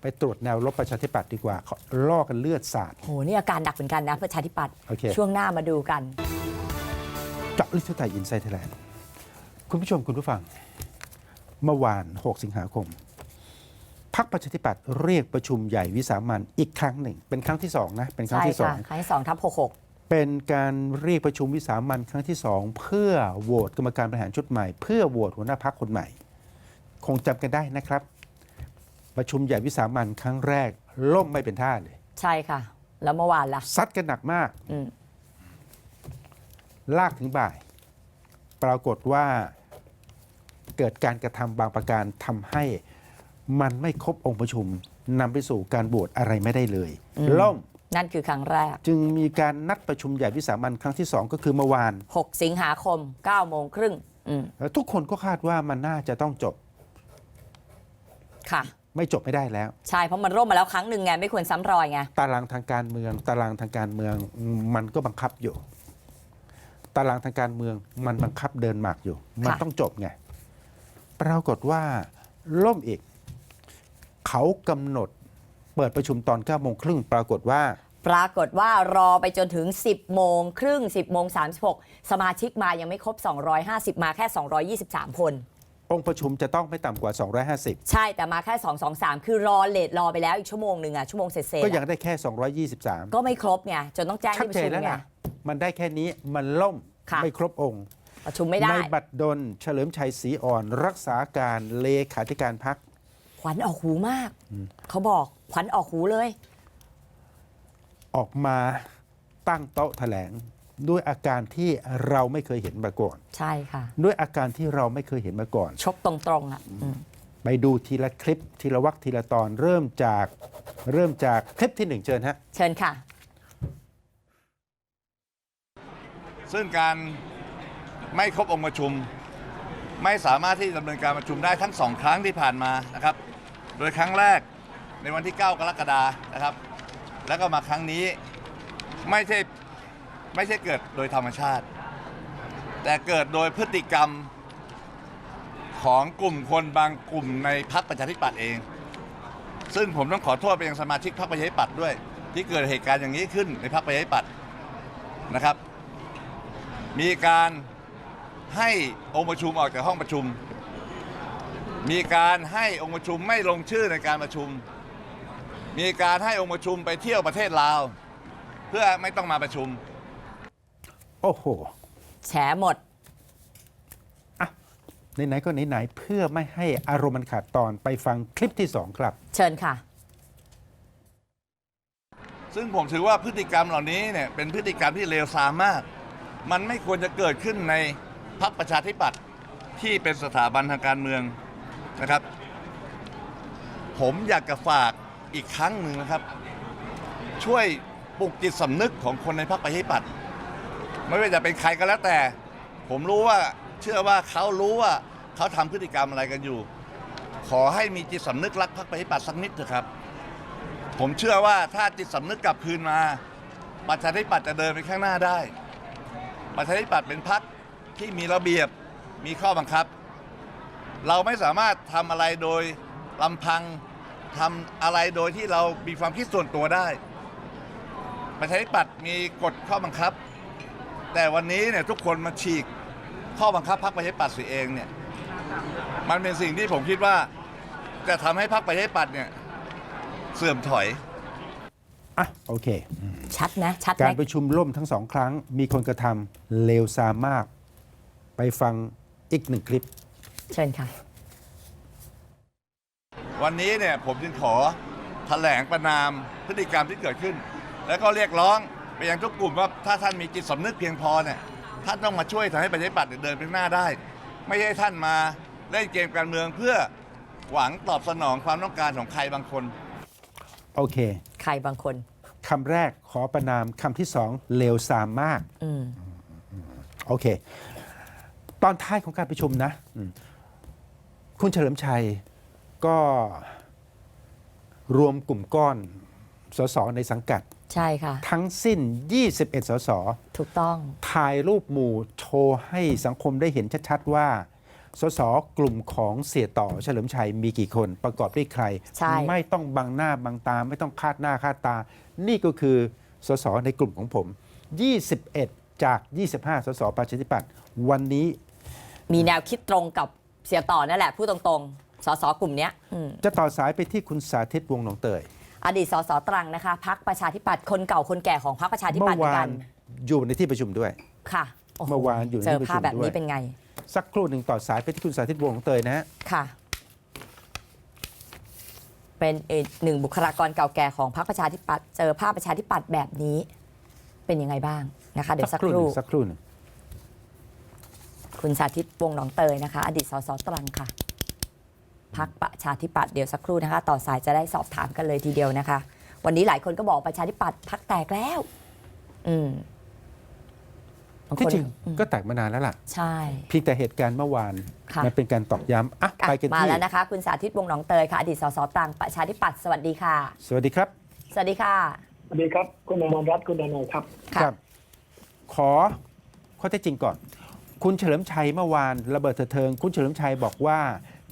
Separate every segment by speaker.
Speaker 1: ไปตรวจแนวรบประชาธิปัตย์ดีกว่าเขาล่อกันเลือดสาด
Speaker 2: โห นี่อาการหนักเหมือนกันนะประชาธิปัตย์
Speaker 1: โอเค
Speaker 2: ช่วงหน้ามาดูกัน
Speaker 1: เจาะลึกทั่วไทยอินไซต์ไทยแลนด์คุณผู้ชมคุณผู้ฟัง เมื่อวาน 6 สิงหาคมพักประชาธิปัตย์เรียกประชุมใหญ่วิสามันอีกครั้งหนึ่ง เป็นครั้งที่สองนะเป็นครั้ง
Speaker 2: ใช่
Speaker 1: ที่สอ
Speaker 2: ค่ะ
Speaker 1: ง
Speaker 2: ครั้งที่สองทับหกหก
Speaker 1: เป็นการเรียกประชุมวิสามันครั้งที่สองเพื่อโหวตกรรมการบริหารชุดใหม่ เพื่อโหวตหัวหน้าพักคนใหม่ คงจำกันได้นะครับ ประชุมใหญ่วิสามันครั้งแรก ล่มไม่เป็นท่าเลย
Speaker 2: ใช่ค่ะ แล้วเมื่อวานล่ะ
Speaker 1: ซัดกันหนักมาก
Speaker 2: อืม
Speaker 1: ลากถึงบ่าย ปรากฏว่าเกิดการกระทำบางประการทำให้มันไม่ครบองค์ประชุมนำไปสู่การโหวตอะไรไม่ได้เลยล่ม
Speaker 2: นั่นคือครั้งแรก
Speaker 1: จึงมีการนัดประชุมใหญ่วิสามันครั้งที่สองก็คือเมื่อวาน
Speaker 2: 6 สิงหาคม9โมงครึ่งอืม
Speaker 1: แล้วทุกคนก็คาดว่ามันน่าจะต้องจบ
Speaker 2: ค่ะ
Speaker 1: ไม่จบไม่ได้แล้ว
Speaker 2: ใช่เพราะมันร่มมาแล้วครั้งหนึ่งไงไม่ควรซ้ำรอยไง
Speaker 1: ตารางทางการเมือง ตารางทางการเมืองมันก็บังคับอยู่ ตารางทางการเมืองมันบังคับเดินหมากอยู่ มันต้องจบไงปรากฏว่าล่มอีก เขากำหนดเปิดประชุมตอน9โมงครึ่งปรากฏว่า
Speaker 2: ปรากฏว่ารอไปจนถึง 10 โมงครึ่ง 10 โมง 36 สมาชิกมายังไม่ครบ 250 มาแค่ 223 คน
Speaker 1: องค์ประชุมจะต้องไม่ต่ำกว่า 250
Speaker 2: ใช่แต่มาแค่ 223 คือรอเลทรอไปแล้วอีกชั่วโมงหนึ่งอะชั่วโมงเสร็จๆ
Speaker 1: ก็ยัง
Speaker 2: อะ
Speaker 1: ได้แค่ 223
Speaker 2: ก็ไม่ครบไงจนต้องแจ้ง
Speaker 1: ชัด
Speaker 2: ที่ป
Speaker 1: เจ
Speaker 2: ระ
Speaker 1: น
Speaker 2: ชุม
Speaker 1: แล้ว
Speaker 2: ไง
Speaker 1: นะมันได้แค่นี้มันล่ม
Speaker 2: ค่ะ
Speaker 1: ไม่ครบองค์
Speaker 2: ประชุมไม่ได้
Speaker 1: ในบัตรดลเฉลิมชัยศรีอ่อน รักษาการเลขาธิการพัก
Speaker 2: ขวัญออกหูมาก เขาบอกขวัญออกหูเลย
Speaker 1: ออกมาตั้งโต๊ะแถลง ด้วยอาการที่เราไม่เคยเห็นมาก่อน
Speaker 2: ใช่ค่ะ
Speaker 1: ด้วยอาการที่เราไม่เคยเห็นมาก่อน
Speaker 2: ชกตรงๆอะอืม
Speaker 1: ไปดูทีละคลิปทีละวักทีละตอนเริ่มจากเริ่มจากคลิปที่หนึ่งเชิญฮะ
Speaker 2: เชิญค่ะ
Speaker 3: ซึ่งการไม่ครบองค์ประชุม ไม่สามารถที่จะดำเนินการประชุมได้ทั้งสองครั้งที่ผ่านมานะครับ โดยครั้งแรกในวันที่ 9 กรกฎานะครับ แล้วก็มาครั้งนี้ไม่ใช่ ไม่ใช่เกิดโดยธรรมชาติ แต่เกิดโดยพฤติกรรมของกลุ่มคนบางกลุ่มในพรรคประชาธิปัตย์เอง ซึ่งผมต้องขอโทษไปยังสมาชิกพรรคประชาธิปัตย์ด้วย ที่เกิดเหตุการณ์อย่างนี้ขึ้นในพรรคประชาธิปัตย์นะครับ มีการให้องค์ประชุมออกจากห้องประชุม มีการให้องค์ประชุมไม่ลงชื่อในการประชุม มีการให้องค์ประชุมไปเที่ยวประเทศลาว เพื่อไม่ต้องมาประชุม
Speaker 1: โอ้โห
Speaker 2: แฉหมด
Speaker 1: ไหนๆก็ไหนๆเพื่อไม่ให้อารมณ์มันขาดตอนไปฟังคลิปที่สองครับ
Speaker 2: เชิญค่ะ
Speaker 3: ซึ่งผมถือว่าพฤติกรรมเหล่านี้เนี่ยเป็นพฤติกรรมที่เลวทรามมาก มันไม่ควรจะเกิดขึ้นในพรรคประชาธิปัตย์ที่เป็นสถาบันทางการเมืองนะครับ ผมอยากจะฝากอีกครั้งหนึ่งนะครับ ช่วยปลุกจิตสำนึกของคนในพรรคประชาธิปัตย์ ไม่ว่าจะเป็นใครก็แล้วแต่ ผมรู้ว่าเชื่อว่าเขารู้ว่าเขาทำพฤติกรรมอะไรกันอยู่ ขอให้มีจิตสำนึกรักพรรคประชาธิปัดสักนิดเถอะครับ ผมเชื่อว่าถ้าจิตสำนึกกลับคืนมา ประชาธิปัตย์จะเดินไปข้างหน้าได้ ประชาธิปัตย์เป็นพรรคที่มีระเบียบมีข้อบังคับ เราไม่สามารถทำอะไรโดยลำพังทำอะไรโดยที่เรามีความคิดส่วนตัวได้ ประชาธิปัตย์มีกฎข้อบังคับ แต่วันนี้เนี่ยทุกคนมาฉีกข้อบังคับพรรคประชาธิปัตย์เสียเองเนี่ยมันเป็นสิ่งที่ผมคิดว่าจะทำให้พรรคประชาธิปัตย์เนี่ยเสื่อมถอย
Speaker 1: อะโอเค
Speaker 2: ชัดนะ ชัดไห
Speaker 1: กามรประชุมล่มทั้งสองครั้ง มีคนกระทำเลวซามมาก ไปฟังอีกหนึ่งคลิป
Speaker 2: เชิญค่ะ
Speaker 3: วันนี้เนี่ยผมจึงขอแถลงประนามพฤติกรรมที่เกิดขึ้น แล้วก็เรียกร้อง ไปยังทุกกลุ่มว่าถ้าท่านมีจิตสำนึกเพียงพอเนี่ยท่านต้องมาช่วยทำให้ประชาธิปัตย์เดินไปข้างหน้าได้ ไม่ใช่ท่านมาเล่นเกมการเมืองเพื่อหวังตอบสนองความต้องการของใครบางคน
Speaker 1: โอเค
Speaker 2: ใครบางคน
Speaker 1: คำแรกขอประนามคำที่สองเลวซามมาก
Speaker 2: อืม
Speaker 1: โอเค ตอนท้ายของการประชุมนะอืมคุณเฉลิมชัยก็รวมกลุ่มก้อน สสในสังกัด
Speaker 2: ใช่ค่ะ
Speaker 1: ทั้งสิ้น 21 สส
Speaker 2: ถูกต้อง
Speaker 1: ถ่ายรูปหมู่โชว์ให้สังคมได้เห็นชัดๆว่า สสกลุ่มของเสียต่อเฉลิมชัยมีกี่คนประกอบด้วยใคร
Speaker 2: ใช่
Speaker 1: ไม่ต้องบังหน้าบังตา ไม่ต้องคาดหน้าคาดตา นี่ก็คือสสในกลุ่มของผม 21 จาก 25 สสประชาธิปัตย์วันนี้
Speaker 2: มีแนวคิดตรงกับเสียต่อนั่นแหละพูดตรงๆ สสกลุ่มเนี้ยอืม
Speaker 1: จะต่อสายไปที่คุณสาธิตวงศ์หนองเตย
Speaker 2: อดีตสสตรังนะคะพักประชาธิปัตย์คนเก่าคนแก่ของพักประชาธิ
Speaker 1: เมื่
Speaker 2: ปัตย์
Speaker 1: อ
Speaker 2: เหมือ
Speaker 1: วาน
Speaker 2: กัน
Speaker 1: นอยู่ในที่ประชุมด้วย
Speaker 2: ค่ะโโห
Speaker 1: เมื่อวานอยู่ใน
Speaker 2: เจอ
Speaker 1: ที่ประชุม
Speaker 2: ภาพแบบ
Speaker 1: ด้ว
Speaker 2: นี้
Speaker 1: ย
Speaker 2: เป็นไง
Speaker 1: สักครู่หนึ่งต่อสายไปที่คุณสาธิตวงศ์หนองเตยนะฮะ
Speaker 2: ค่ะ เป็นอีกหนึ่งบุคลากรเก่าแก่ของพรรคประชาธิปัตย์เจอภาพประชาธิปัตย์แบบนี้ เป็นยังไงบ้างนะคะเดี๋ยวสักค
Speaker 1: ห
Speaker 2: รู่
Speaker 1: นึ่งสักครู่หนึ่ง
Speaker 2: คุณสาธิตวงศ์หนองเตยนะคะ อดีตสสตรังค่ะ พักประชาธิปัตย์เดี๋ยวสักครู่นะคะ ต่อสายจะได้สอบถามกันเลยทีเดียวนะคะ วันนี้หลายคนก็บอกประชาธิปัตย์พักแตกแล้ว อืมบาง
Speaker 1: ที่
Speaker 2: คน
Speaker 1: จริง
Speaker 2: อืม
Speaker 1: ก็แตกมานานแล้วล่ะ
Speaker 2: ใช่
Speaker 1: เพียงแต่เหตุการณ์เมื่อวาน
Speaker 2: ค่ะ
Speaker 1: มันเป็นการตอกย้ำอะ
Speaker 2: อะ
Speaker 1: ไปกัน
Speaker 2: มา
Speaker 1: ที่
Speaker 2: แล้วนะคะ คุณสาธิตวงศ์หนองเตยค่ะอดีตสสตรังประชาธิปัตย์สวัสดีค่ะ
Speaker 1: สวัสดีครับ
Speaker 2: สวัสดีค่ะ
Speaker 4: สวัสดีครับ คุณอมรรัตน์คุณดนายครับ
Speaker 2: ค่ะ
Speaker 1: ขอข้อเท็จจริงก่อน คุณเฉลิมชัยเมื่อวานระเบิดเถิดเทิง คุณเฉลิมชัยบอกว่า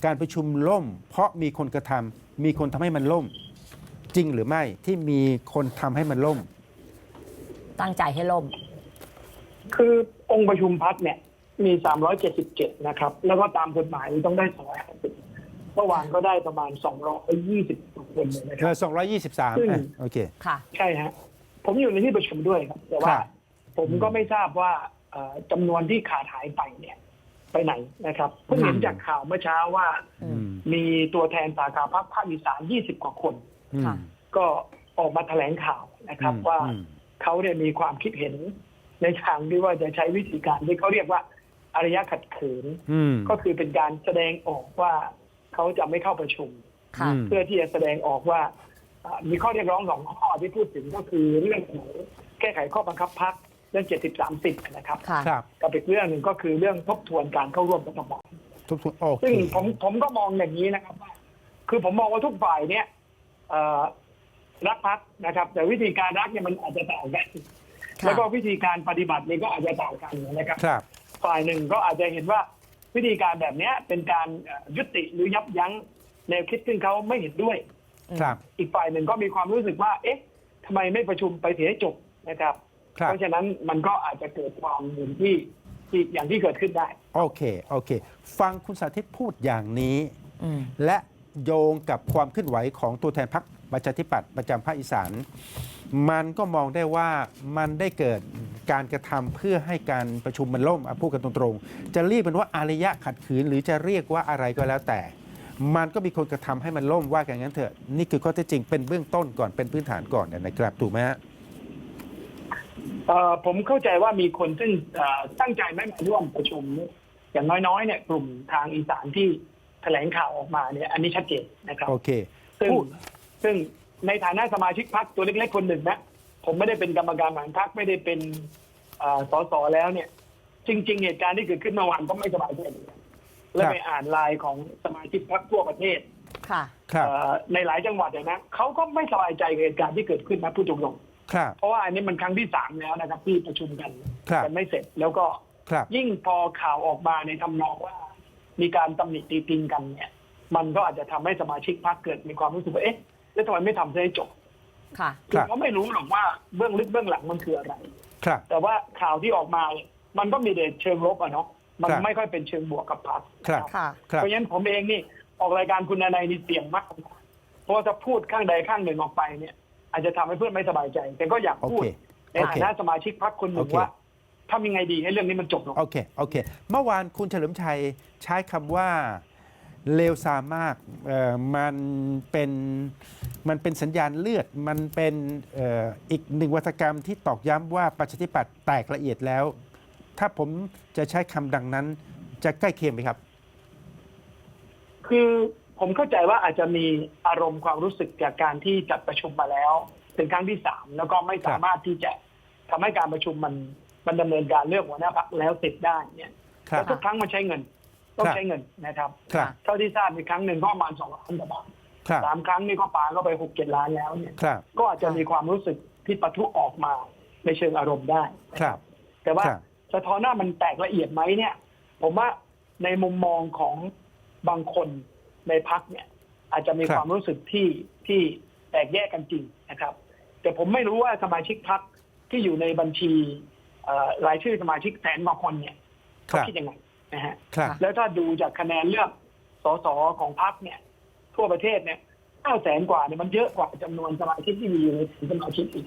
Speaker 1: การประชุมล่ม เพราะมีคนกระทำมีคนทำให้มันล่ม จริงหรือไม่ที่มีคนทำให้มันล่ม
Speaker 2: ตั้งใจให้ล่ม
Speaker 4: คือองค์ประชุมพักเนี่ย มี 377 นะครับ แล้วก็ตามกฎหมายต้องได้250เมื่อวานก็ได้ประมาณ 220คนเลยนะค
Speaker 1: เอ
Speaker 4: รั
Speaker 1: อบ223
Speaker 4: ซึ่ง
Speaker 1: อะโอเค
Speaker 2: ค่ะ
Speaker 4: ใช่ฮะ ผมอยู่ในที่ประชุมด้วยครับ แต่ว่า
Speaker 1: ครับ
Speaker 4: ผมก็ไม่ทราบว่าเอ่อจำนวนที่ขาดหายไปเนี่ย ไปไหนนะครับเพิ่งเห็นจากข่าวเมื่อเช้าว่า
Speaker 2: อืม
Speaker 4: มีตัวแทนสาขาพักภาคอีสาน 20 กว่าคน
Speaker 1: อืม
Speaker 2: ค่ะ
Speaker 4: ก็ออกมาแถลงข่าวนะครับ
Speaker 1: อืม
Speaker 4: ว่า
Speaker 1: อืม
Speaker 4: เขาเนี่ยมีความคิดเห็นในทางที่ว่าจะใช้วิธีการที่เขาเรียกว่าอารยะขัดขืน
Speaker 1: อืม
Speaker 4: ก็คือเป็นการแสดงออกว่าเขาจะไม่เข้าประชุม
Speaker 2: ค่ะ
Speaker 1: อืม
Speaker 4: เพื่อที่จะแสดงออกว่าอ่ามีข้อเรียกร้องสองข้อที่พูดถึงก็คือเรื่องของแก้ไขข้อบังคับพัก เรื่อง70 30นะครับ
Speaker 2: ค่ะ
Speaker 1: ครับ
Speaker 4: กับอีกเรื่องหนึ่งก็คือเรื่องทบทวนการเข้าร่วมรัฐบาล
Speaker 1: ทุกทุกโอเค
Speaker 4: ซึ่งผมผมก็มองอย่างนี้นะครับว่าคือผมมองว่าทุกฝ่ายเนี่ยเอ่อรักพักนะครับ แต่วิธีการรักเนี่ยมันอาจจะต่างกัน
Speaker 2: ค่ะ
Speaker 4: แล้วก็วิธีการปฏิบัติเนี่ยก็อาจจะต่างกันนะครับ
Speaker 1: ครับ
Speaker 4: ฝ่ายหนึ่งก็อาจจะเห็นว่าวิธีการแบบเนี้ยเป็นการเอ่อยุติหรือยับยั้งแนวคิดซึ่งเขาไม่เห็นด้วย
Speaker 1: ครับ
Speaker 4: อีกฝ่ายหนึ่งก็มีความรู้สึกว่า เอ๊ะทำไมไม่ประชุมไปเสียให้จบนะครับ
Speaker 1: ครับ
Speaker 4: เพราะฉะนั้นมันก็อาจจะเกิดความเหมือนที่ที่อย่างที่เกิดขึ้นได้
Speaker 1: โอเค โอเค ฟังคุณสาธิตพูดอย่างนี้
Speaker 2: อืม
Speaker 1: และโยงกับความเคลื่อนไหวของตัวแทนพรรคประชาธิปัตย์ประจำภาคอีสาน มันก็มองได้ว่ามันได้เกิดการกระทำเพื่อให้การประชุมมันล่มอะพูดกันตรงๆ จะเรียกเป็นว่าอารยะขัดขืน หรือจะเรียกว่าอะไรก็แล้วแต่ มันก็มีคนกระทำให้มันล่มว่ากันงั้นเถอะ นี่คือข้อเท็จจริงเป็นเบื้องต้นก่อนเป็นพื้นฐานก่อนเนี่ยนะครับถูกไหมฮะ
Speaker 4: เอ่อผมเข้าใจว่ามีคนซึ่งเอ่อตั้งใจไม่มาร่วมประชุม อย่างน้อยๆเนี่ยกลุ่มทางอีสานที่แถลงข่าวออกมาเนี่ยอันนี้ชัดเจนนะครับ
Speaker 1: โอเค
Speaker 4: ซึ่ง
Speaker 1: พูด
Speaker 4: ซึ่งในฐานะสมาชิกพรรคตัวเล็กๆคนหนึ่งนะผมไม่ได้เป็นกรรมการบริหารพรรคไม่ได้เป็นเอ่อสสแล้วเนี่ย จริง ๆ เหตุการณ์ที่เกิดขึ้นเมื่อวานก็ไม่สบายใจเหมือนกันและไปอ่านไลน์ของสมาชิกพรรคทั่วประเทศ
Speaker 2: ค่ะ
Speaker 1: ครับ
Speaker 4: เอ่อในหลายจังหวัดเนี่ยนะเขาก็ไม่สบายใจกับเหตุการณ์ที่เกิดขึ้นนะพูดตรง
Speaker 1: ครับ
Speaker 4: ๆเพราะว่าอันนี้มันครั้งที่สามแล้วนะครับที่ประชุมกัน
Speaker 1: ครับ
Speaker 4: กันไม่เสร็จแล้วก็
Speaker 1: ครับ
Speaker 4: ยิ่งพอข่าวออกมาในทำนองว่า มีการตำหนิตีติงกันเนี่ย มันก็อาจจะทำให้สมาชิกพรรคเกิดมีความรู้สึกว่าเอ๊ะแล้วทำไมไม่ทำให้จบ
Speaker 2: ค่ะ
Speaker 1: ครั
Speaker 4: คือบเขาไม่รู้หรอกว่าเบื้องลึกเบื้องหลังมันคืออะไร
Speaker 1: ครับ
Speaker 4: แต่ว่าข่าวที่ออกมาเนี่ยมันก็มีแต่เชิงลบอะเนาะมัน
Speaker 1: ครับ
Speaker 4: ไม่ค่อยเป็นเชิงบวกกับพรรค
Speaker 1: ครับ
Speaker 2: ค่ะ
Speaker 1: ครับ
Speaker 4: เพราะฉะนั้นผมเองนี่ออกรายการคุณนายนี่เสี่ยงมากเพราะว่าถ้าพูดข้างใดข้างหนึ่งออกไปเนี่ย อาจจะทำให้เพื่อนไม่สบายใจ แต่ก็อยาก
Speaker 1: โอ
Speaker 4: พูด
Speaker 1: เค
Speaker 4: ใน
Speaker 1: โอ
Speaker 4: ฐา
Speaker 1: เค
Speaker 4: นะสมาชิกพรรคคนหนึ่ง
Speaker 1: โอเค
Speaker 4: ว่าทำยังไงดีให้เรื่องนี้มันจบลง
Speaker 1: โอเคโอเค เมื่อวานคุณเฉลิมชัยใช้คำว่าเลวซามมากเอ่อมันเป็นมันเป็นสัญญาณเลือด มันเป็นเอ่ออีกหนึ่งวัฒกรรมที่ตอกย้ำว่าประชาธิปัตย์แตกละเอียดแล้ว ถ้าผมจะใช้คำดังนั้นจะใกล้เคียงไหมครับ
Speaker 4: คือ ผมเข้าใจว่าอาจจะมีอารมณ์ความรู้สึกจากการที่จัดประชุมมาแล้วเป็นครั้งที่สามแล้วก็ไม่สามารถที่จะทำให้การประชุมมันมันดำเนินการเลือกหัวหน้าพรรคแล้วเสร็จได้เนี่ย
Speaker 1: ครั
Speaker 4: แล้
Speaker 1: บ
Speaker 4: วทุกครั้งมันใช้เงิน ต้อง
Speaker 1: ครับ
Speaker 4: ใช้เงินนะครับ
Speaker 1: ครับ
Speaker 4: เท่าที่ทราบมีครั้งหนึ่งก็ประมาณสองล้านกว่าบาท
Speaker 1: ครับ
Speaker 4: สามครั้งนี่ก็ปาเข้าไปหกเจ็ดล้านแล้วเนี่ย
Speaker 1: ครับ
Speaker 4: ก็อาจจะมีความรู้สึกที่ปะทุออกมาในเชิงอารมณ์ได้
Speaker 1: ครับ
Speaker 4: แต่ว่า
Speaker 1: ครับ
Speaker 4: สะท้อนว่ามันแตกละเอียดไหมเนี่ย ผมว่าในมุมมองของบางคน ในพักเนี่ย อาจจะมี
Speaker 1: ครับ
Speaker 4: ความรู้สึกที่ที่แตกแยกกันจริงนะครับ แต่ผมไม่รู้ว่าสมาชิกพักที่อยู่ในบัญชีเอ่อรายชื่อสมาชิกแสนกว่าคนเนี่ย
Speaker 1: ค
Speaker 4: เขา
Speaker 1: รับ
Speaker 4: คิดยังไงนะฮะ
Speaker 1: ครับ
Speaker 4: แล้วถ้าดูจากคะแนนเลือกสสของพรรคเนี่ย ทั่วประเทศเนี่ยเก้าแสนกว่าเนี่ยมันเยอะกว่าจำนวนสมาชิกที่มีอยู่ในสมาชิกอีก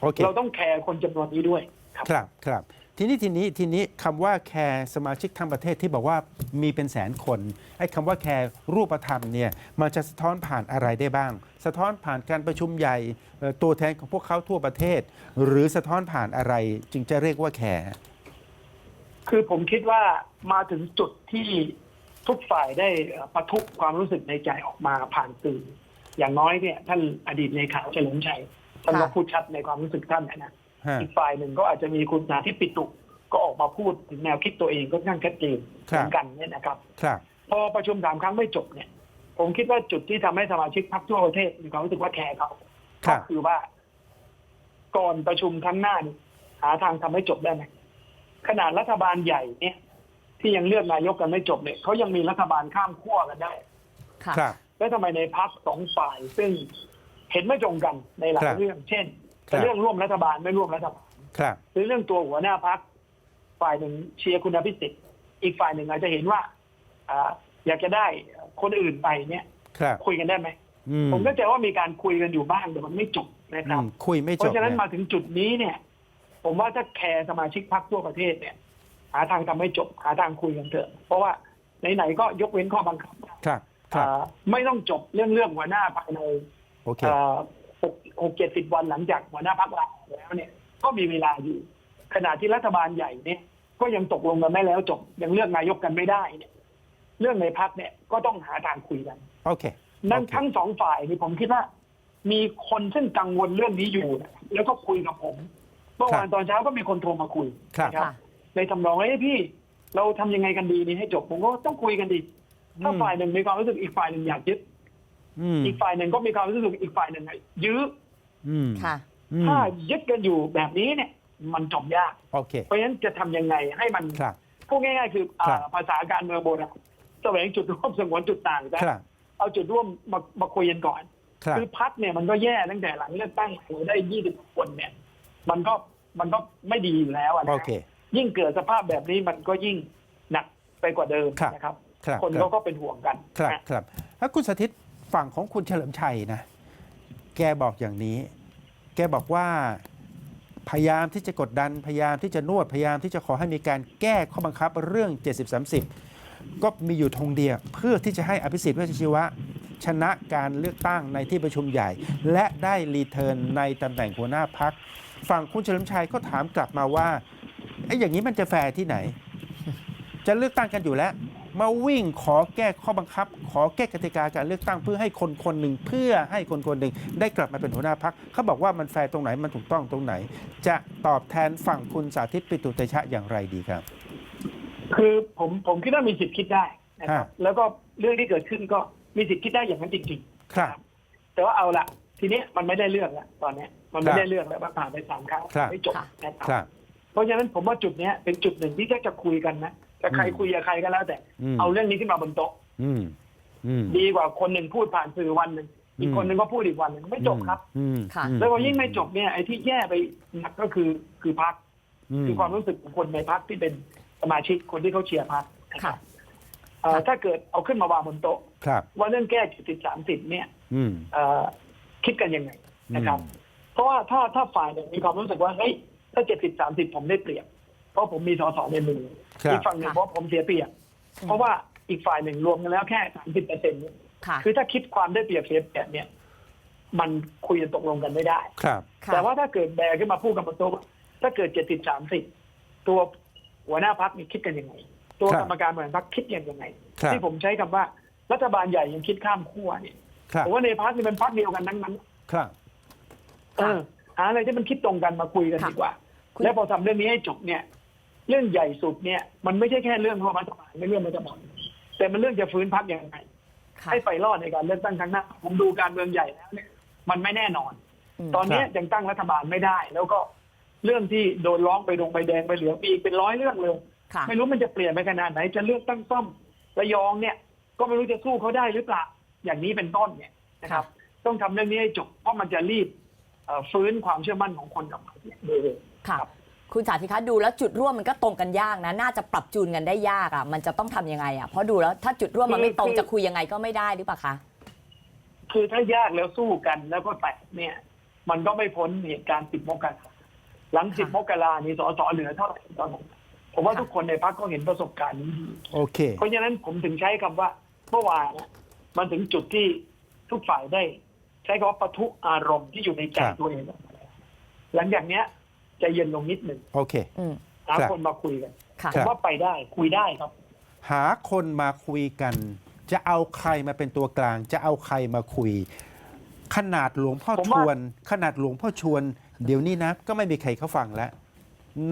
Speaker 1: โอเค
Speaker 4: เราต้องแคร์คนจำนวนนี้ด้วยครับ
Speaker 1: ครับครับ ทีนี้ทีนี้ทีนี้คำว่าแคร์สมาชิกทั้งประเทศที่บอกว่ามีเป็นแสนคนไอ้คำว่าแคร์รูปธรรมเนี่ยมันจะสะท้อนผ่านอะไรได้บ้าง สะท้อนผ่านการประชุมใหญ่เอ่อตัวแทนของพวกเขาทั่วประเทศ หรือสะท้อนผ่านอะไรจึงจะเรียกว่าแคร์
Speaker 4: คือผมคิดว่ามาถึงจุดที่ทุกฝ่ายได้ประทุกความรู้สึกในใจออกมาผ่านสื่ออย่างน้อยเนี่ย ท่านอดีตในข่าวเฉลิมชัยท่านก็พูดชัดในความรู้สึกท่านนะ อีกฝ่ายหนึ่งก็อาจจะมีคุณสาธิตปิตุก็ออกมาพูดถึงแนวคิดตัวเองก็ค่อนข้างชัดเจน
Speaker 1: ครับ
Speaker 4: เหมือนกันเนี่ยนะครับ
Speaker 1: ครับ
Speaker 4: พอประชุมสามครั้งไม่จบเนี่ย ผมคิดว่าจุดที่ทำให้สมาชิกพรรคทั่วประเทศมีความรู้สึกว่าแคร์เขา
Speaker 1: ครั
Speaker 4: ก็
Speaker 1: บ
Speaker 4: คือว่า ก่อนประชุมครั้งหน้านี่หาทางทำให้จบได้ไหมขนาดรัฐบาลใหญ่เนี่ย ที่ยังเลือกนายกกันไม่จบเนี่ยเขายังมีรัฐบาลข้ามขั้วกันได้
Speaker 2: ค่ะ
Speaker 1: ครับ
Speaker 4: แล้วทำไมในพักสองฝ่ายซึ่งเห็นไม่ตรงกันในหลา
Speaker 1: ครั
Speaker 4: ย
Speaker 1: บ
Speaker 4: เรื่อง เช่น
Speaker 1: ครับ
Speaker 4: เรื่องร่วมรัฐบาลไม่ร่วมรัฐบาล
Speaker 1: ครับ
Speaker 4: หรือเรื่องตัวหัวหน้าพักฝ่ายหนึ่งเชียร์คุณอภิสิทธิ์อีกฝ่ายหนึ่งอาจจะเห็นว่าอ่าอยากจะได้คนอื่นไปเนี่ย
Speaker 1: ครับ
Speaker 4: คุยกันได้ไหม
Speaker 1: อืม
Speaker 4: ผมก็จะว่ามีการคุยกันอยู่บ้างแต่มันไม่จบนะค
Speaker 1: อื
Speaker 4: รับ
Speaker 1: มคุยไม่
Speaker 4: เพ
Speaker 1: จบ
Speaker 4: ราะฉะนั้น
Speaker 1: เนี่ย
Speaker 4: มาถึงจุดนี้เนี่ย ผมว่าถ้าแคร์สมาชิกพรรคทั่วประเทศเนี่ย หาทางทำให้จบ หาทางคุยกันเถอะ เพราะว่าไหนๆก็ยกเว้นข้อบังคับ
Speaker 1: ครับครับ
Speaker 4: อ่าไม่ต้องจบเรื่องเรื่องหัวหน้าภายใน
Speaker 1: โอเค
Speaker 4: เอ่อ หกหกเจ็ดสิบวันหลังจากหัวหน้าพักลาออกแล้วเนี่ย ก็มีเวลาอยู่ ขณะที่รัฐบาลใหญ่เนี่ย ก็ยังตกลงกันไม่แล้วจบยังเลือกนายกกันไม่ได้เนี่ย เรื่องในพักเนี่ยก็ต้องหาทางคุยกัน
Speaker 1: โอเค
Speaker 4: นั่น
Speaker 1: โอเค
Speaker 4: ทั้งสองฝ่ายนี่ผมคิดว่า มีคนซึ่งกังวลเรื่องนี้อยู่นะครับแล้วก็คุยกับผมเมื่อวานตอนเช้าก็มีคนโทรมาคุย
Speaker 1: ครับ
Speaker 4: นะ
Speaker 2: ค่ะ
Speaker 4: ในทำนองว่าเฮ้ยพี่ เราทำยังไงกันดีนี่ให้จบผมก็ต้องคุยกันดีถ้า
Speaker 1: อืม
Speaker 4: ฝ่ายหนึ่งมีความรู้สึกอีกฝ่ายหนึ่งอยากยึด
Speaker 1: อืม
Speaker 4: อีกฝ่ายหนึ่งก็มีความรู้สึกอีกฝ่ายหนึ่งอะยื้อ
Speaker 1: อืม
Speaker 2: ค่ะ
Speaker 1: อืม
Speaker 4: ถ้ายึดกันอยู่แบบนี้เนี่ย มันจบยาก
Speaker 1: โอเค
Speaker 4: เพราะฉะนั้นจะทำยังไงให้มัน
Speaker 1: ครับ
Speaker 4: พูดง่ายๆคืออ่า
Speaker 1: ครับ
Speaker 4: ภาษาการเมืองโบราณแสวงจุดร่วมสงวนจุดต่างแต่
Speaker 1: ครับ
Speaker 4: เอาจุดร่วมมามาคุยกันก่อน
Speaker 1: ครับ
Speaker 4: คือพักเนี่ยมันก็แย่ตั้งแต่หลังเลือกตั้งเราได้ยี่สิบคนเนี่ย มันก็มันก็ไม่ดีอยู่แล้วอะนะ
Speaker 1: โอเค
Speaker 4: ยิ่งเกิดสภาพแบบนี้มันก็ยิ่งหนักไปกว่าเดิม
Speaker 1: ครับ
Speaker 4: นะครับ
Speaker 1: ครับ
Speaker 4: คน
Speaker 1: ครั
Speaker 4: เขา
Speaker 1: บ
Speaker 4: ก็เป็นห่วงกัน
Speaker 1: ครับ
Speaker 4: นะ
Speaker 1: ครับแล้วคุณสถิต ฝั่งของคุณเฉลิมชัยนะ แกบอกอย่างนี้ แกบอกว่าพยายามที่จะกดดันพยายามที่จะนวดพยายามที่จะขอให้มีการแก้ข้อบังคับเรื่อง 70-30 ก็มีอยู่ธงเดียวเพื่อที่จะให้อภิสิทธิ์เวชชีวะ ชนะการเลือกตั้งในที่ประชุมใหญ่ และได้รีเทิร์นในตำแหน่งหัวหน้าพักฝั่งคุณเฉลิมชัยก็ถามกลับมาว่าไอ้อย่างนี้มันจะแฟร์ที่ไหน จะเลือกตั้งกันอยู่แล้ว มาวิ่งขอแก้ข้อบังคับ ขอแก้กติกาการเลือกตั้งเพื่อให้คนคนหนึ่งเพื่อให้คนคนหนึ่งได้กลับมาเป็นหัวหน้าพักเขาบอกว่ามันแฟร์ตรงไหนมันถูกต้องตรงไหน จะตอบแทนฝั่งคุณสาธิตปิตุเตชะอย่างไรดีครับ
Speaker 4: คือผมผมคิดว่ามีสิทธิ์คิดได้นะครับ
Speaker 1: ฮะ
Speaker 4: แล้วก็เรื่องที่เกิดขึ้นก็มีสิทธิ์คิดได้อย่างนั้นจริงๆ
Speaker 1: ครับ
Speaker 4: แต่ว่าเอาละทีนี้มันไม่ได้เรื่องแล้วตอนเนี้ยมันไม่
Speaker 1: ครับ
Speaker 4: ได้เรื่องแล้วว่าผ่านไปสามครั้ง
Speaker 1: ครับ
Speaker 4: ไม่จบ
Speaker 2: ค่ะ
Speaker 4: นะครับ
Speaker 1: ครับ
Speaker 4: เพราะฉะนั้นผมว่าจุดเนี้ยเป็นจุดหนึ่งที่ถ้าจะคุยกันนะ จะใคร
Speaker 1: อืม
Speaker 4: คุยกับใครก็แล้ว แต่
Speaker 1: อืม
Speaker 4: เอาเรื่องนี้ขึ้นมาบนโต๊ะ
Speaker 1: อืมอืม
Speaker 4: ดีกว่าคนหนึ่งพูดผ่านสื่อวันหนึ่งอีก
Speaker 1: อืม
Speaker 4: คนหนึ่งก็พูดอีกวันหนึ่งไม่จบครับ
Speaker 1: อืม
Speaker 2: ค่ะ
Speaker 1: อืม
Speaker 4: แล้วพอยิ่งไม่จบเนี่ยไอ้ที่แย่ไปหนักก็คือคือพัก
Speaker 1: อืม
Speaker 4: คือความรู้สึกของคนในพักที่เป็นสมาชิกคนที่เขาเชียร์พัก
Speaker 2: ค่ะ
Speaker 4: ถ้าเกิดเอาขึ้นมาวางบนโต๊ะ
Speaker 1: ครับ
Speaker 4: ว่าเรื่องแก้จุดติดสามสิบเนี่ย
Speaker 1: อืม
Speaker 4: เอ่อคิดกันยังไงนะครับ
Speaker 1: อืม
Speaker 4: เพราะว่าถ้าถ้าฝ่ายหนึ่งมีความรู้สึกว่าเฮ้ยถ้าเจ็ดสิบสามสิบผมได้เปรียบ เพราะผมมีสสในมือ
Speaker 1: ครับ
Speaker 4: อีกฝั่งหนึ่ง
Speaker 2: ค่ะ
Speaker 4: เพราะผมเสียเปรียบ
Speaker 2: อืม
Speaker 4: เพราะว่าอีกฝ่ายหนึ่งรวมกันแล้วแค่สามสิบเปอร์เซ็นต์
Speaker 2: ค่ะ
Speaker 4: คือถ้าคิดความได้เปรียบเสียเปรียบเนี่ย มันคุยกันตกลงกันไม่ได้
Speaker 1: ครับ
Speaker 2: ค่ะ
Speaker 4: แต่ว่าถ้าเกิดแบร์ขึ้นมาพูดกันบนโต๊ะถ้าเกิดเจ็ดสิบสามสิบตัวหัวหน้าพักนี่คิดกันยังไง ตัว
Speaker 1: ครับ
Speaker 4: กรรมการบริหารพักคิดกันยังไง
Speaker 1: ครับ
Speaker 4: ที่ผมใช้คำว่ารัฐบาลใหญ่ยังคิดข้ามขั้วเนี่ย
Speaker 1: ครับ
Speaker 4: ผมว่าในพักนี่เป็นพักเดียวกันทั้งนั้น
Speaker 1: ครับ
Speaker 4: เออหาอะไรที่มันคิดตรงกันมาคุยกัน
Speaker 2: ค่ะ
Speaker 4: ดีกว่า
Speaker 2: คุย
Speaker 4: แล้วพอทำเรื่องนี้ให้จบเนี่ย เรื่องใหญ่สุดเนี่ย มันไม่ใช่แค่เรื่องร่วมรัฐบาลไม่เรื่องรัฐบาลแต่มันเรื่องจะฟื้นพักยังไง
Speaker 2: ค่ะ
Speaker 4: ให้ไปรอดในการเลือกตั้งครั้งหน้าผมดูการเมืองใหญ่แล้วเนี่ยมันไม่แน่นอน
Speaker 2: อืม
Speaker 4: ตอนนี้
Speaker 1: ครับ
Speaker 4: ยังตั้งรัฐบาลไม่ได้ แล้วก็เรื่องที่โดนร้องไปลงใบแดงใบเหลืองมีอีกเป็นร้อยเรื่องเลย
Speaker 2: ค่ะ
Speaker 4: ไม่รู้มันจะเปลี่ยนไปขนาดไหน จะเลือกตั้งซ่อมระยองเนี่ย ก็ไม่รู้จะสู้เขาได้หรือเปล่าอย่างนี้เป็นต้นเนี่ยนะครับ ต้องทำเรื่องนี้ให้จบเพราะมันจะรีบเอ่อฟื้นความเชื่อมั่นของคนกลับมาเนี่ยโดยเร็ว
Speaker 2: ค่ะ
Speaker 4: ครับ
Speaker 2: คุณสาธิตคะดูแล้วจุดร่วมมันก็ตรงกันยากนะ น่าจะปรับจูนกันได้ยากอะมันจะต้องทำยังไงอะเพราะดูแล้วถ้าจุดร่วมมันไม่ตรง
Speaker 4: คือ
Speaker 2: จะคุยยังไงก็ไม่ได้หรือเปล่าคะ
Speaker 4: คือถ้ายากแล้วสู้กันแล้วก็แตกเนี่ย มันก็ไม่พ้นเหตุการณ์สิบมกราหลังสิบ
Speaker 2: ค่ะ
Speaker 4: มกรานี่สสเหลือเท่าไหร่ตอนนั้นผมว่า
Speaker 2: ค่ะ
Speaker 4: ทุกคนในพรรคก็เห็นประสบการณ์นี้ดี
Speaker 1: โอเค
Speaker 4: เพราะฉะนั้นผมถึงใช้คำว่าเมื่อวานน่ะมันถึงจุดที่ทุกฝ่ายได้ ใช้คำว่าปะทุอารมณ์ที่อยู่ในใจ
Speaker 1: ครับ
Speaker 4: ตัวเองออกมาแล้วหลังจากเนี้ย ใจะเย็นลงนิดหนึ่ง
Speaker 1: โอเค
Speaker 2: อืม
Speaker 4: หา
Speaker 1: ครับ
Speaker 4: คนมาคุยกัน
Speaker 2: ค่ะ
Speaker 4: ผมว่าไปได้คุยได้ครับ
Speaker 1: หาคนมาคุยกัน จะเอาใครมาเป็นตัวกลาง จะเอาใครมาคุย ขนาดหลวงพ่อ
Speaker 4: ผม
Speaker 1: ช
Speaker 4: ว่า
Speaker 1: วน ขนาดหลวงพ่อชวน เดี๋ยวนี้นะ ก็ไม่มีใครเขาฟังแล้ว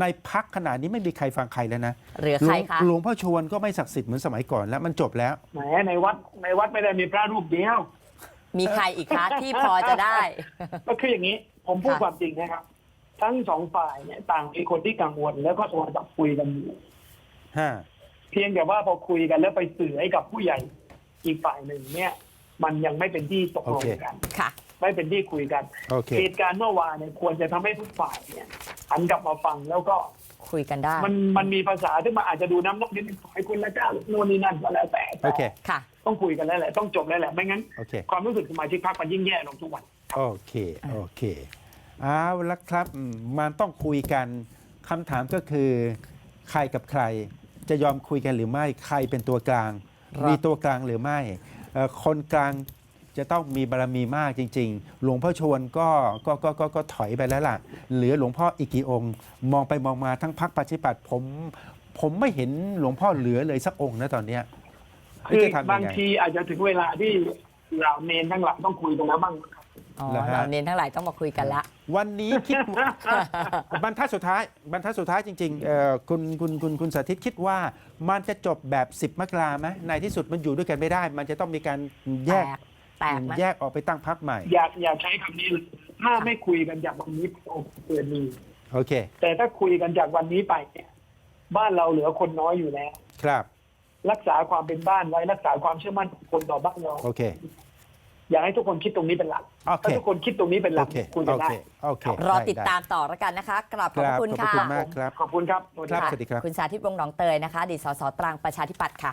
Speaker 1: ในพักขนาดนี้ไม่มีใครฟังใครแล้วนะ
Speaker 2: เหลือ
Speaker 1: หล
Speaker 2: ใคร
Speaker 1: วง
Speaker 2: คะ
Speaker 1: หลวงพ่อชวนก็ไม่ศักดิ์สิทธิ์เหมือนสมัยก่อนแล้ว มันจบแล้ว
Speaker 4: แหมในวัดในวัดไม่ได้มีพระรูปเดียว
Speaker 2: มีใครอีกคะที่พอจะได้
Speaker 4: ก็คืออย่างนี้ ผมพูด
Speaker 2: ค่ะ
Speaker 4: ความจริงนะครับ ทั้งสองฝ่ายเนี่ยต่างมีคนที่กังวลแล้วก็โทรศัพท์คุยกันอยู่
Speaker 1: ฮะ
Speaker 4: เพียงแต่ว่าพอคุยกันแล้วไปสื่อให้กับผู้ใหญ่อีกฝ่ายหนึ่งเนี่ย มันยังไม่เป็นที่ตกลงกัน
Speaker 2: ค่ะ
Speaker 4: ไม่เป็นที่คุยกัน
Speaker 1: โอเค
Speaker 4: เหตุการณ์เมื่อวานเนี่ยควรจะทำให้ทุกฝ่ายเนี่ยหันกลับมาฟังแล้วก็
Speaker 2: คุยกันได้
Speaker 4: มันมันมีภาษาที่มันอาจจะดูน้ำนกนิดนึงให้คุณละเจ้าโน่นนี่นั่นก็แล้วแต่
Speaker 1: โอเค
Speaker 2: ค่ะ
Speaker 4: ต้องคุยกันแล้วแหละต้องจบแล้วแหละไม่งั้น
Speaker 1: โอเค
Speaker 4: ความรู้สึกสมาชิกพรรคมันยิ่งแย่ลงทุกวัน
Speaker 1: โอเค โอเค เอาละครับอืมมันต้องคุยกันคำถามก็คือ ใครกับใคร จะยอมคุยกันหรือไม่ ใครเป็นตัวกลาง
Speaker 2: ครับ
Speaker 1: มีตัวกลางหรือไม่เอ่อคนกลางจะต้องมีบารมีมากจริง ๆ หลวงพ่อชวนก็ก็ก็ก็ก็ถอยไปแล้วล่ะ เหลือหลวงพ่ออีกกี่องค์ มองไปมองมาทั้งพักปฏิปัติผมผมไม่เห็นหลวงพ่อเหลือเลยสักองค์นะตอนเนี้ย
Speaker 4: คือ
Speaker 1: จะทำ
Speaker 4: บา
Speaker 1: ยัง
Speaker 4: ง
Speaker 1: ไง
Speaker 4: ทีอาจจะถึงเวลาที่เหล่าเนนทั้งหลายต้องคุยกันแล้วบ้างครับ
Speaker 2: อ๋อ
Speaker 1: เหรอฮะ
Speaker 2: เราเน้นทั้งหลายต้องมาคุยกันละ
Speaker 1: วันนี้คิด บรรทัดสุดท้ายบรรทัดสุดท้ายจริงๆเอ่อคุณคุณคุณคุณสาธิตคิดว่ามันจะจบแบบ 10 มกราไหมในที่สุดมันอยู่ด้วยกันไม่ได้ มันจะต้องมีการแย
Speaker 2: แต
Speaker 1: ก
Speaker 2: กแตกไหม
Speaker 1: แยกออกไปตั้งพักใหม่
Speaker 4: อยากอยากใช้คำนี้เลยถ้าไม่คุยกันจากวันนี้โอ้เกิดมี
Speaker 1: โอเค
Speaker 4: แต่ถ้าคุยกันจากวันนี้ไปเนี่ยบ้านเราเหลือคนน้อยอยู่แล้ว
Speaker 1: ครับ
Speaker 4: รักษาความเป็นบ้านไว้รักษาความเชื่อมั่นของคนต่อบ้านเรา
Speaker 1: โอเค
Speaker 4: อยากให้ทุกคนคิดตรงนี้เป็นหลัก
Speaker 1: โอเค
Speaker 4: ถ้าทุกคนคิดตรงนี้เป็นห
Speaker 1: โอ
Speaker 4: ลัก
Speaker 1: เค
Speaker 4: คุยกั
Speaker 1: โอน
Speaker 4: ได้
Speaker 1: เคโอเค
Speaker 2: รอ
Speaker 1: ไติ
Speaker 2: ดตามต่อแล้วกันนะคะกลับขอบพ
Speaker 1: ครั
Speaker 2: ระ
Speaker 1: บ
Speaker 2: คุณ
Speaker 1: ขอบ
Speaker 2: ค่ะ
Speaker 1: คุณมากครับ
Speaker 4: ขอบคุณครับสวัสดี
Speaker 1: ครับ
Speaker 4: ครับ
Speaker 1: สวัสดีครับ
Speaker 2: คุณสาธิตวงศ์หนองเตยนะคะอดีตสสตรังประชาธิปัตย์ค่ะ